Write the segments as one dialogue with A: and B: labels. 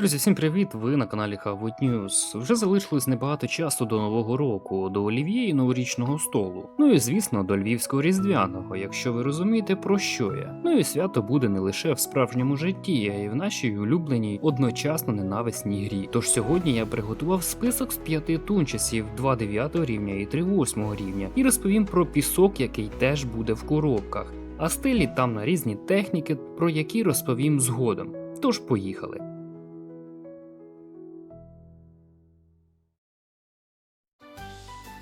A: Друзі, всім привіт! Ви на каналі Хавут News. Вже залишилось небагато часу до нового року, до олів'є і новорічного столу. Ну і звісно, до львівського різдвяного, якщо ви розумієте про що я. Ну і свято буде не лише в справжньому житті, а й в нашій улюбленій одночасно ненависній грі. Тож сьогодні я приготував список з п'яти тунчасів 2 9 рівня і 3 8 рівня, і розповім про пісок, який теж буде в коробках. А стилі там на різні техніки, про які розповім згодом. Тож поїхали.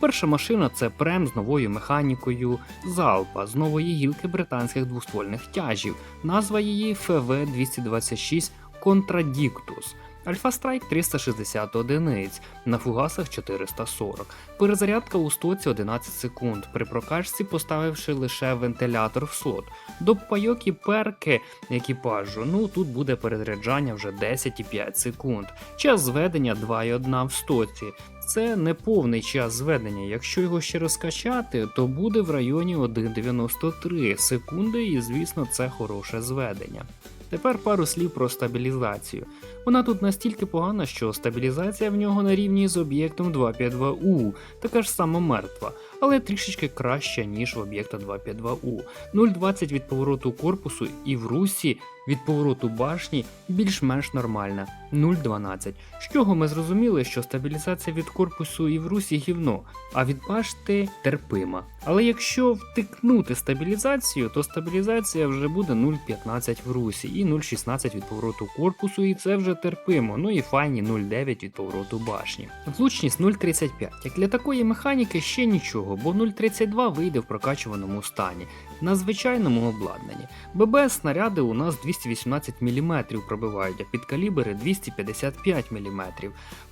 A: Перша машина це прем з новою механікою Залпа з нової гілки британських двоствольних тяжів. Назва її FV226 Contradictus. Альфа Страйк 360 одиниць, на фугасах 440. Перезарядка у стоці 11 секунд, при прокачці поставивши лише вентилятор в слот. До пайок і перки екіпажу, ну тут буде перезаряджання вже 10,5 секунд. Час зведення 2,1 в стоці. Це не повний час зведення. Якщо його ще розкачати, то буде в районі 1,93 секунди, і звісно, це хороше зведення. Тепер пару слів про стабілізацію. Вона тут настільки погана, що стабілізація в нього на рівні з об'єктом 252U, така ж сама мертва, але трішечки краща, ніж в об'єкта 252U. 0,20 від повороту корпусу і в русі від повороту башні більш-менш нормальна 0,12. З чого ми зрозуміли, що стабілізація від корпусу і в русі гівно, а від башти терпима. Але якщо втикнути стабілізацію, то стабілізація вже буде 0,15 в русі і 0,16 від повороту корпусу, і це вже терпимо. Ну і файні 0,9 від повороту башні. Влучність 0,35. Як для такої механіки ще нічого, бо 0,32 вийде в прокачуваному стані. На звичайному обладнанні. ББ снаряди у нас 218 мм пробивають, а під калібри 255 мм.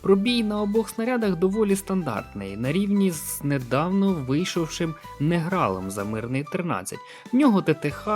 A: Пробій на обох снарядах доволі стандартний, на рівні з недавно вийшовшим негралом за мирний 13. В нього ТТХ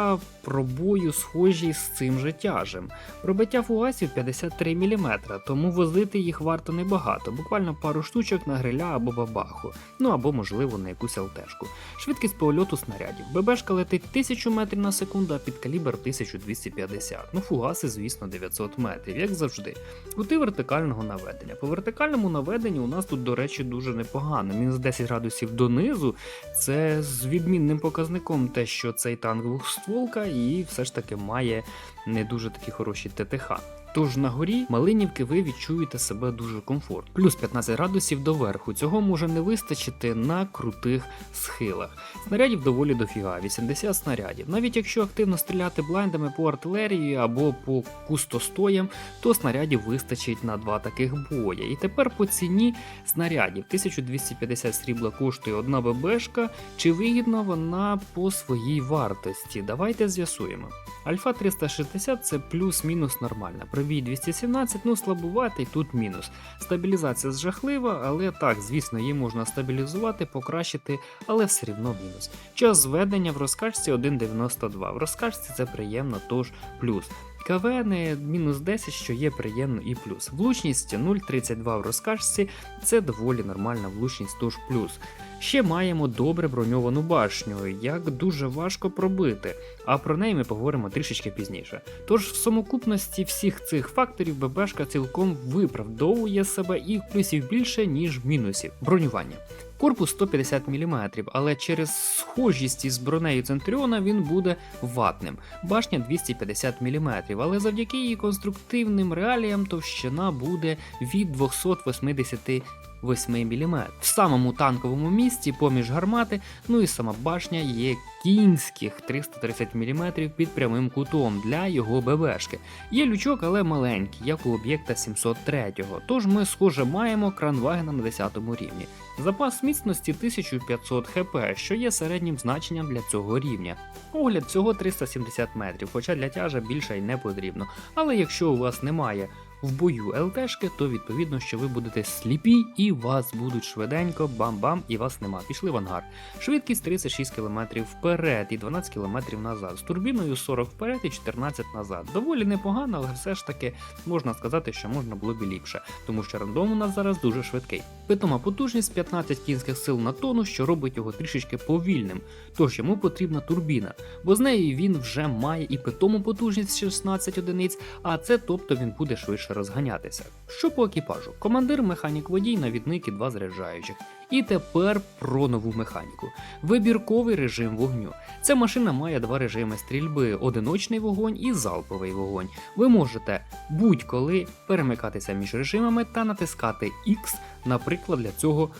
A: пробою схожі з цим же тяжем. Пробиття фугасів 53 мм, тому возити їх варто небагато, буквально пару штучок на гриля або бабаху, ну або можливо на якусь ЛТшку. Швидкість польоту снарядів. ББшка летить 1000 метрів на секунду, а під калібр 1250. Ну фугаси, звісно, 900 метрів, як завжди. Кути вертикального наведення. По вертикальному наведенню у нас тут, до речі, дуже непогано. Мінус 10 градусів донизу. Це з відмінним показником те, що цей танк двохстволка і все ж таки має не дуже такі хороші ТТХ. Тож на горі Малинівки ви відчуєте себе дуже комфортно. Плюс 15 градусів доверху. Цього може не вистачити на крутих схилах. Снарядів доволі дофіга, 80 снарядів. Навіть якщо активно стріляти блайндами по артилерії або по кустостоям, то снарядів вистачить на два таких боя. І тепер по ціні снарядів 1250 срібла коштує одна ББшка. Чи вигідна вона по своїй вартості? Давайте з'ясуємо. Альфа 360 це плюс-мінус нормальна. Пробій 217, ну слабуватий, тут мінус. Стабілізація жахлива, але так, звісно, її можна стабілізувати, покращити, але все рівно мінус. Час зведення в розкачці 1.92. В розкачці це приємно, тож плюс. КВН мінус 10, що є приємно і плюс. Влучність 0,32 в розкачці це доволі нормальна влучність, тож плюс. Ще маємо добре броньовану башню, як дуже важко пробити, а про неї ми поговоримо трішечки пізніше. Тож в самокупності всіх цих факторів ББшка цілком виправдовує себе і плюсів більше, ніж мінусів. Бронювання. Корпус 150 мм, але через схожість із бронею Центріона він буде ватним. Башня 250 мм, але завдяки її конструктивним реаліям товщина буде від 280 8 мм. В самому танковому місці поміж гармати, ну і сама башня є кінських 330 мм під прямим кутом для його ББшки. Є лючок, але маленький, як у об'єкта 703. Тож ми, схоже, маємо кранвагена на 10 рівні. Запас міцності 1500 хп, що є середнім значенням для цього рівня. Огляд всього 370 метрів, хоча для тяжа більше й не потрібно. Але якщо у вас немає в бою ЛТшки, то відповідно, що ви будете сліпі і вас будуть швиденько, бам-бам, і вас нема. Пішли в ангар. Швидкість 36 км вперед і 12 км назад. З турбіною 40 вперед і 14 назад. Доволі непогано, але все ж таки можна сказати, що можна було б і ліпше, тому що рандом у нас зараз дуже швидкий. Питома потужність 15 кінських сил на тону, що робить його трішечки повільним. Тож йому потрібна турбіна, бо з нею він вже має і питому потужність 16 одиниць, а це тобто він буде швидше швидше розганятися. Що по екіпажу? Командир, механік водій, навідник і два заряджаючих. І тепер про нову механіку. Вибірковий режим вогню. Ця машина має два режими стрільби: одиночний вогонь і залповий вогонь. Ви можете будь-коли перемикатися між режимами та натискати X, наприклад, для цього.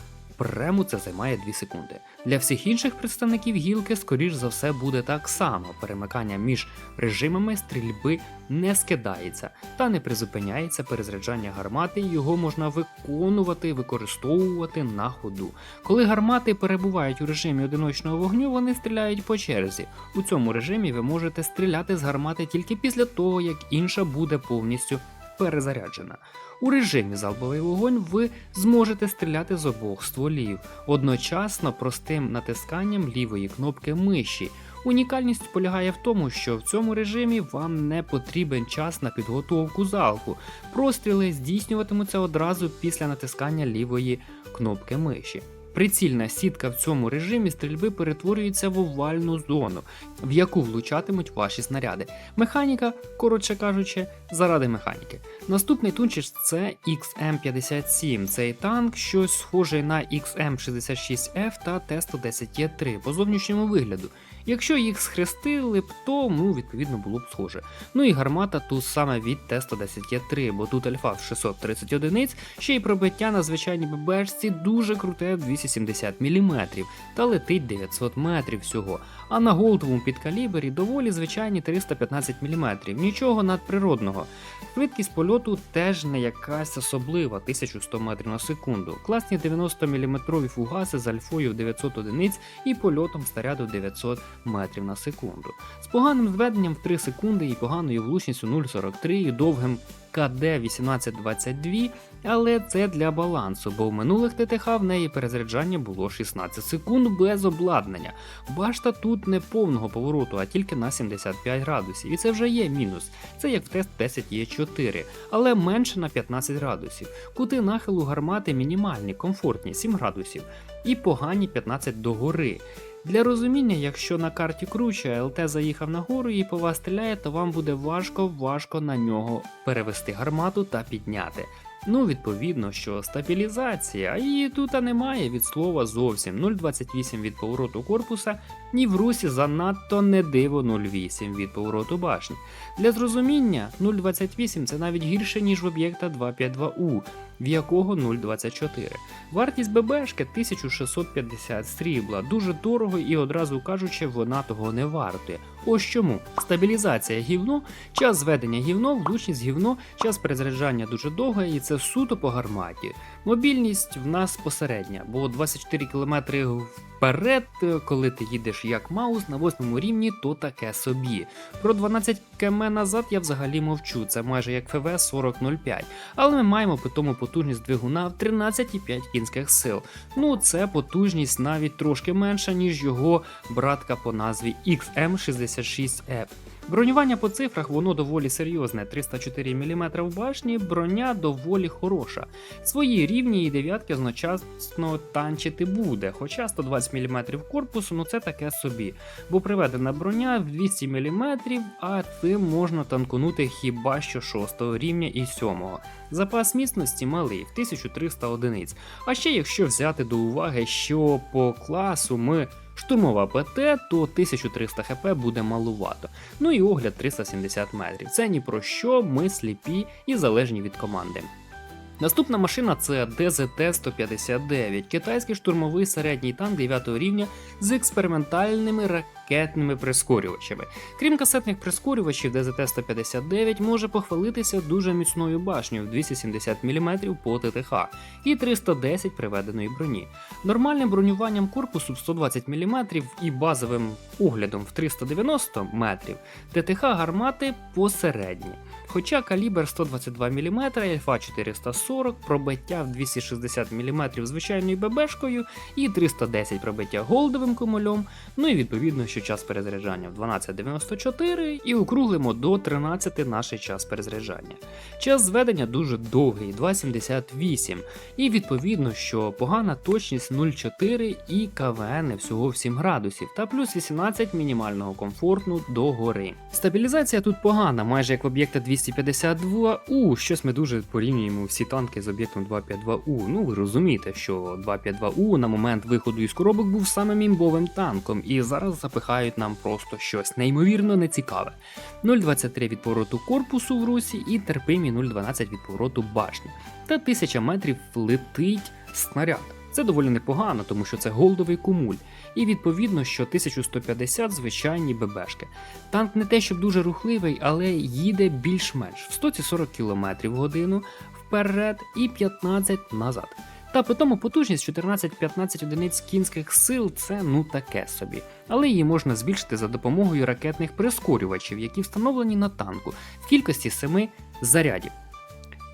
A: Прему це займає 2 секунди. Для всіх інших представників гілки, скоріш за все, буде так само. Перемикання між режимами стрільби не скидається та не призупиняється перезаряджання гармати, його можна виконувати, використовувати на ходу. Коли гармати перебувають у режимі одиночного вогню, вони стріляють по черзі. У цьому режимі ви можете стріляти з гармати тільки після того, як інша буде повністю перезаряджена. У режимі залповий вогонь ви зможете стріляти з обох стволів одночасно простим натисканням лівої кнопки миші. Унікальність полягає в тому, що в цьому режимі вам не потрібен час на підготовку залпу. Простріли здійснюватимуться одразу після натискання лівої кнопки миші. Прицільна сітка в цьому режимі стрільби перетворюється в овальну зону, в яку влучатимуть ваші снаряди. Механіка, коротше кажучи, заради механіки. Наступний тунчиш це XM57. Цей танк щось схожий на XM66F та Т-110Е3 по зовнішньому вигляду. Якщо їх схрестили б, то ну, відповідно було б схоже. Ну і гармата тут саме від Т-110Е3, бо тут альфа в 630 одиниць, ще й пробиття на звичайній ББшці дуже круте 270 мм та летить 900 метрів всього. А на голдовому підкалібері доволі звичайні 315 мм, нічого надприродного. Швидкість польоту теж не якась особлива 1100 метрів на секунду. Класні 90 мм фугаси з альфою в 900 одиниць і польотом снаряду 900 метрів на секунду. З поганим зведенням в 3 секунди і поганою влучністю 0,43 і довгим КД 1822, але це для балансу, бо в минулих ТТХ в неї перезаряджання було 16 секунд без обладнання. Башта тут не повного повороту, а тільки на 75 градусів. І це вже є мінус. Це як в тест 10 є 4, але менше на 15 градусів. Кути нахилу гармати мінімальні, комфортні 7 градусів і погані 15 догори. Для розуміння, якщо на карті круче, ЛТ заїхав на гору і по вас стріляє, то вам буде важко важко на нього перевести гармату та підняти. Ну, відповідно, що стабілізація, її тут немає від слова зовсім 0,28 від повороту корпуса, ні в русі занадто не диво 0,8 від повороту башні. Для зрозуміння, 0,28 це навіть гірше, ніж в об'єкта 252У, в якого 0,24. Вартість ББшки 1650 срібла, дуже дорого і одразу кажучи, вона того не вартує. Ось чому стабілізація гівно, час зведення гівно, влучність гівно, час перезаряджання дуже довга, і це суто по гарматі. Мобільність в нас посередня, бо 24 км вперед, коли ти їдеш як маус на восьмому рівні, то таке собі. Про 12 км назад я взагалі мовчу, це майже як ФВ 4005. Але ми маємо питому потужність двигуна в 13,5 кінських сил. Ну це потужність навіть трошки менша, ніж його братка по назві XM66F. Бронювання по цифрах воно доволі серйозне, 304 мм в башні, броня доволі хороша. Свої рівні і дев'ятки одночасно танчити буде, хоча 120 мм корпусу, ну це таке собі. Бо приведена броня в 200 мм, а цим можна танкунути хіба що 6 рівня і 7. Запас міцності малий в 1300 одиниць. А ще якщо взяти до уваги, що по класу ми Штурмова ПТ, то 1300 хп буде малувато. Ну і огляд 370 метрів. Це ні про що, ми сліпі і залежні від команди. Наступна машина це ДЗТ-159, китайський штурмовий середній танк 9 рівня з експериментальними ракетними прискорювачами. Крім касетних прискорювачів, ДЗТ-159 може похвалитися дуже міцною башнею в 270 мм по ТТХ і 310 приведеної броні. Нормальним бронюванням корпусу в 120 мм і базовим оглядом в 390 метрів ТТХ гармати посередні. Хоча калібр 122 мм, альфа 440, пробиття в 260 мм звичайною ББшкою і 310 пробиття голдовим комольом, ну і відповідно, що час перезаряджання в 12.94 і округлимо до 13 наш час перезаряджання. Час зведення дуже довгий 2.78, і відповідно, що погана точність 0,4 і КВН всього в 7 градусів та плюс 18 мінімального комфорту до гори. Стабілізація тут погана, майже як в об'єкта 252У, щось ми дуже порівнюємо всі танки з об'єктом 252У. Ну ви розумієте, що 252У на момент виходу із коробок був самим імбовим танком, і зараз запихають нам просто щось неймовірно нецікаве. 0,23 від повороту корпусу в русі і терпимі 0,12 від повороту башні. Та 1000 метрів летить снаряд. Це доволі непогано, тому що це голдовий кумуль, і відповідно, що 1150 звичайні ББшки. Танк не те, щоб дуже рухливий, але їде більш-менш в 140 км в годину вперед і 15 назад. Та при тому потужність 14-15 одиниць кінських сил це ну таке собі, але її можна збільшити за допомогою ракетних прискорювачів, які встановлені на танку в кількості 7 зарядів.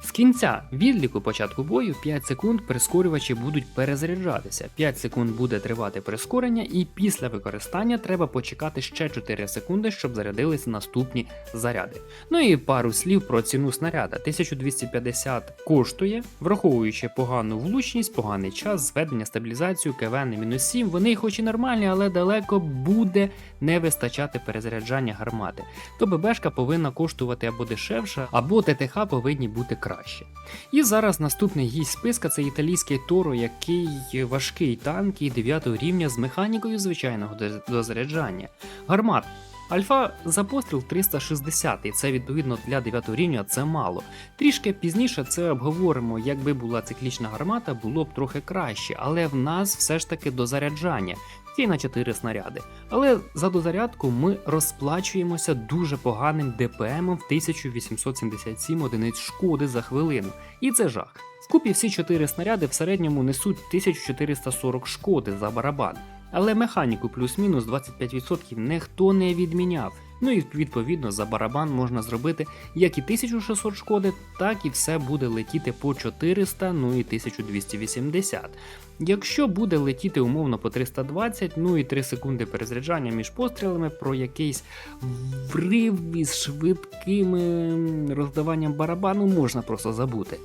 A: З кінця відліку початку бою 5 секунд прискорювачі будуть перезаряджатися. 5 секунд буде тривати прискорення, і після використання треба почекати ще 4 секунди, щоб зарядились наступні заряди. Ну і пару слів про ціну снаряда. 1250 коштує, враховуючи погану влучність, поганий час, зведення, стабілізацію, КВН мінус 7, вони хоч і нормальні, але далеко буде не вистачати перезаряджання гармати. То ББшка повинна коштувати або дешевше, або ТТХ повинні бути краще. І зараз наступний гість списка це італійський Торо, який важкий танк і 9 рівня з механікою звичайного дозаряджання. Гармат. Альфа за постріл 360, і це відповідно для 9 рівня це мало. Трішки пізніше це обговоримо, якби була циклічна гармата, було б трохи краще, але в нас все ж таки дозаряджання. Ті на 4 снаряди. Але за дозарядку ми розплачуємося дуже поганим ДПМом в 1877 одиниць шкоди за хвилину. І це жах. Вкупі всі 4 снаряди в середньому несуть 1440 шкоди за барабан. Але механіку плюс-мінус 25% ніхто не відміняв. Ну і відповідно за барабан можна зробити як і 1600 шкоди, так і все буде летіти по 400, ну і 1280. Якщо буде летіти умовно по 320, ну і 3 секунди перезаряджання між пострілами про якийсь врив із швидким ем, роздаванням барабану можна просто забути.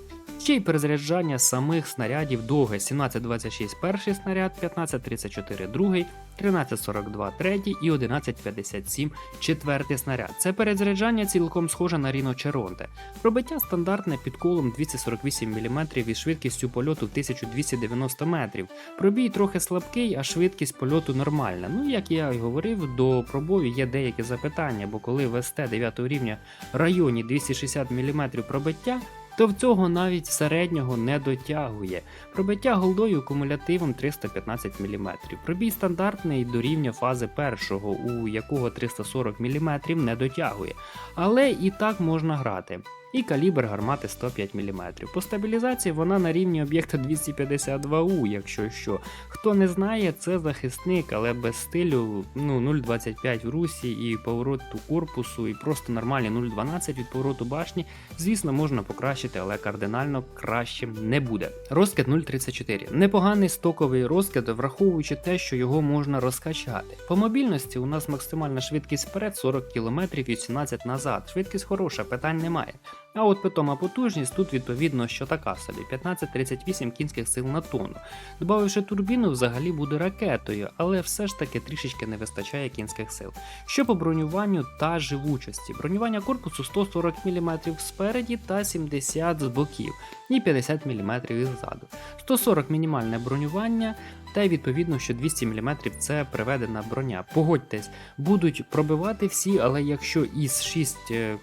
A: Ще й перезаряджання самих снарядів довге 1726 перший снаряд, 1534 другий, 1342 третій і 1157 четвертий снаряд. Це перезаряджання цілком схоже на Ріно Черонте. Пробиття стандартне під колом 248 мм із швидкістю польоту в 1290 метрів. Пробій трохи слабкий, а швидкість польоту нормальна. Ну як я й говорив, до пробою є деякі запитання, бо коли в СТ 9 рівня районі 260 мм пробиття, то в цього навіть середнього не дотягує. Пробиття голдою кумулятивом 315 мм. Пробій стандартний до рівня фази першого, у якого 340 мм не дотягує. Але і так можна грати. І калібр гармати 105 мм. По стабілізації вона на рівні об'єкта 252У, якщо що. Хто не знає, це захисник, але без стилю ну, 0,25 в русі і повороту корпусу, і просто нормальні 0,12 від повороту башні. Звісно, можна покращити, але кардинально кращим не буде. Розкид 0,34. Непоганий стоковий розкид, враховуючи те, що його можна розкачати. По мобільності у нас максимальна швидкість вперед 40 км і 17 назад. Швидкість хороша, питань немає. А от питома потужність тут відповідно що така собі 15-38 кінських сил на тонну. Добавивши турбіну, взагалі буде ракетою, але все ж таки трішечки не вистачає кінських сил. Що по бронюванню та живучості? Бронювання корпусу 140 мм спереді та 70 з боків і 50 мм ззаду. 140 мінімальне бронювання. Та й відповідно, що 200 мм це приведена броня. Погодьтесь, будуть пробивати всі, але якщо із 6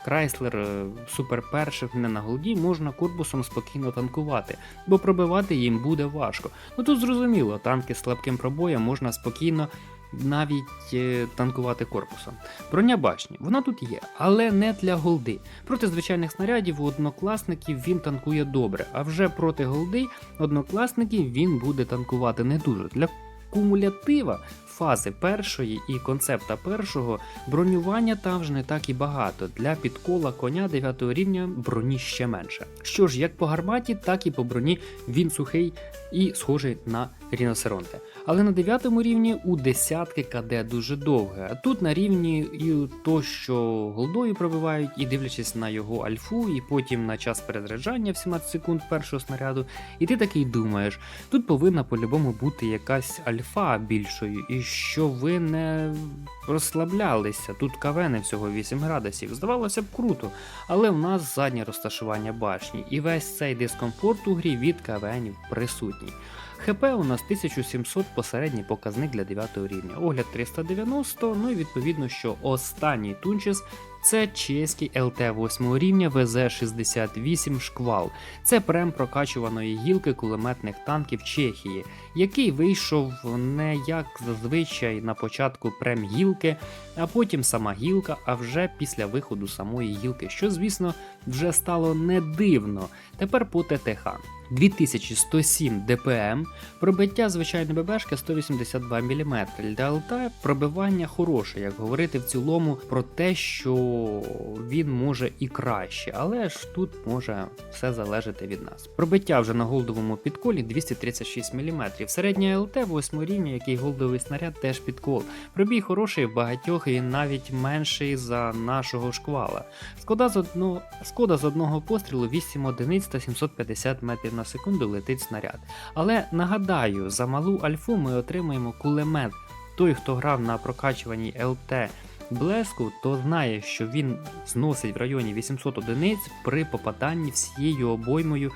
A: Крайслер супер перших не на голді, можна корпусом спокійно танкувати, бо пробивати їм буде важко. Ну тут зрозуміло, танки з слабким пробоєм можна спокійно. Навіть е, танкувати корпусом. Броня башні, вона тут є, але не для голди. Проти звичайних снарядів у однокласників він танкує добре, а вже проти голди однокласників він буде танкувати не дуже. Для кумулятива фази першої і концепта першого бронювання там ж не так і багато. Для підкола коня 9 рівня броні ще менше. Що ж, як по гарматі, так і по броні він сухий і схожий на ріноцеронте. Але на 9 рівні у десятки КД дуже довге. А тут на рівні і то, що голдою пробивають, і дивлячись на його альфу, і потім на час перезаряджання в 17 секунд першого снаряду, і ти такий думаєш, тут повинна по-любому бути якась альфа більшою, і що ви не розслаблялися. Тут кавени всього 8 градусів. Здавалося б круто, але в нас заднє розташування башні, і весь цей дискомфорт у грі від кавенів присутній. ХП у нас 1700 посередній показник для 9 рівня, огляд 390, ну і відповідно, що останній тунчес це чеський ЛТ 8 рівня ВЗ-68 Шквал. Це прем прокачуваної гілки кулеметних танків Чехії, який вийшов не як зазвичай на початку прем гілки, а потім сама гілка, а вже після виходу самої гілки, що, звісно, вже стало не дивно. Тепер по ТТХ. 2107 ДПМ, пробиття звичайної ББшки 182 мм. Для ЛТ пробивання хороше, як говорити в цілому про те, що він може і краще, але ж тут може все залежати від нас. Пробиття вже на голдовому підколі 236 мм. Середня ЛТ 8 рівня, який голдовий снаряд, теж підкол. Пробій хороший в багатьох і навіть менший за нашого шквала. Шкода з одного, шкода з одного пострілу 8 одиниць та 750 метрів на секунду летить снаряд. Але нагадаю, за малу альфу ми отримуємо кулемет. Той, хто грав на прокачуваній ЛТ блеску, то знає, що він зносить в районі 800 одиниць при попаданні всією обоймою.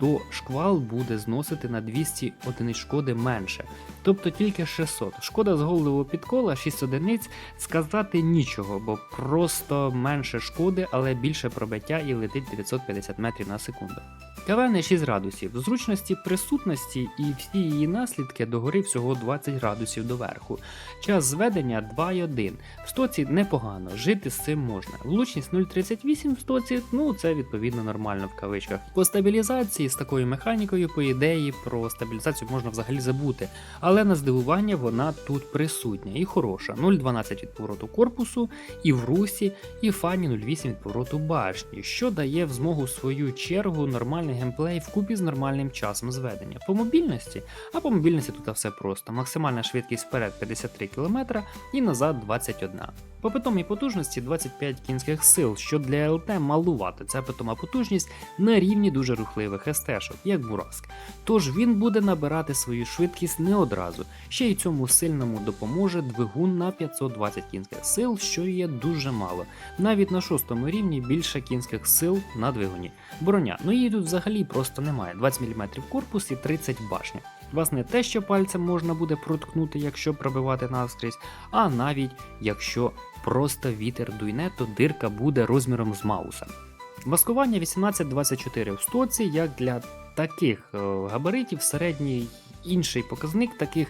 A: То шквал буде зносити на 200 одиниць шкоди менше, тобто тільки 600. Шкода з голову підкола 6 одиниць сказати нічого, бо просто менше шкоди, але більше пробиття і летить 950 метрів на секунду. КВН 6 градусів. Зручності присутності і всі її наслідки догори всього 20 градусів доверху. Час зведення 2,1. В стоці непогано, жити з цим можна. Влучність 0,38 в стоці, ну це відповідно нормально в кавичках. По стабілізації з такою механікою, по ідеї, про стабілізацію можна взагалі забути, але на здивування вона тут присутня і хороша. 0,12 від повороту корпусу, і в русі, і фані 0,8 від повороту башні, що дає в змогу в свою чергу нормальний геймплей вкупі з нормальним часом зведення. По мобільності, а по мобільності тут все просто. Максимальна швидкість вперед 53 км і назад 21 по питомій потужності 25 кінських сил, що для ЛТ малувати. Це питома потужність на рівні дуже рухливих естешок, як Бураск. Тож він буде набирати свою швидкість не одразу. Ще й цьому сильному допоможе двигун на 520 кінських сил, що є дуже мало. Навіть на шостому рівні більше кінських сил на двигуні. Броня, ну її тут взагалі просто немає. 20 мм корпус і 30 башня. Вас не те, що пальцем можна буде проткнути, якщо пробивати навскрізь, а навіть якщо просто вітер дуйне, то дирка буде розміром з мауса. Маскування 18-24 в стоці, як для таких е, габаритів, середній інший показник таких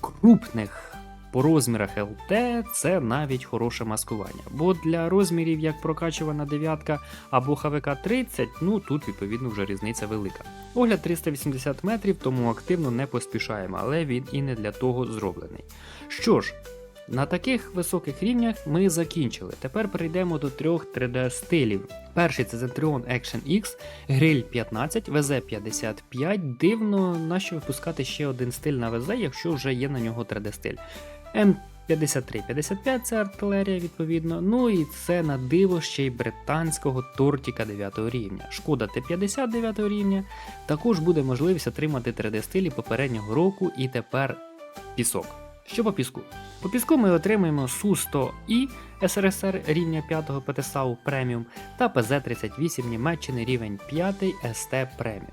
A: крупних по розмірах ЛТ це навіть хороше маскування. Бо для розмірів як прокачувана дев'ятка або ХВК 30, ну тут відповідно вже різниця велика. Огляд 380 метрів, тому активно не поспішаємо, але він і не для того зроблений. Що ж, на таких високих рівнях ми закінчили. Тепер перейдемо до трьох 3D-стилів. Перший це Zentrion Action X, гриль 15, WZ55. Дивно, нащо випускати ще один стиль на WZ, якщо вже є на нього 3D-стиль. 53-55 це артилерія, відповідно. Ну і це на диво ще й британського тортіка 9 рівня. Шкода Т-50 9 рівня. Також буде можливість отримати 3D стилі попереднього року і тепер пісок. Що по піску? По піску ми отримаємо Су-100І СРСР рівня 5 ПТСАУ преміум та ПЗ-38 Німеччини рівень 5 СТ преміум.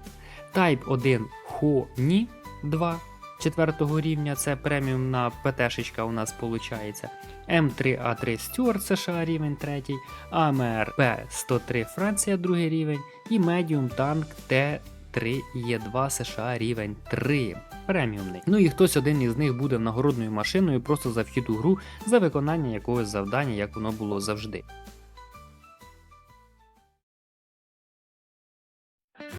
A: Type 1 Хоні 2 4 рівня, це преміум на ПТ-шечка у нас виходить. М3А3 Стюарт США рівень 3, АМР П103 Франція 2 рівень і Медіум танк Т3Е2 США рівень 3 преміумний. Ну і хтось один із них буде нагородною машиною просто за вхід у гру за виконання якогось завдання, як воно було завжди.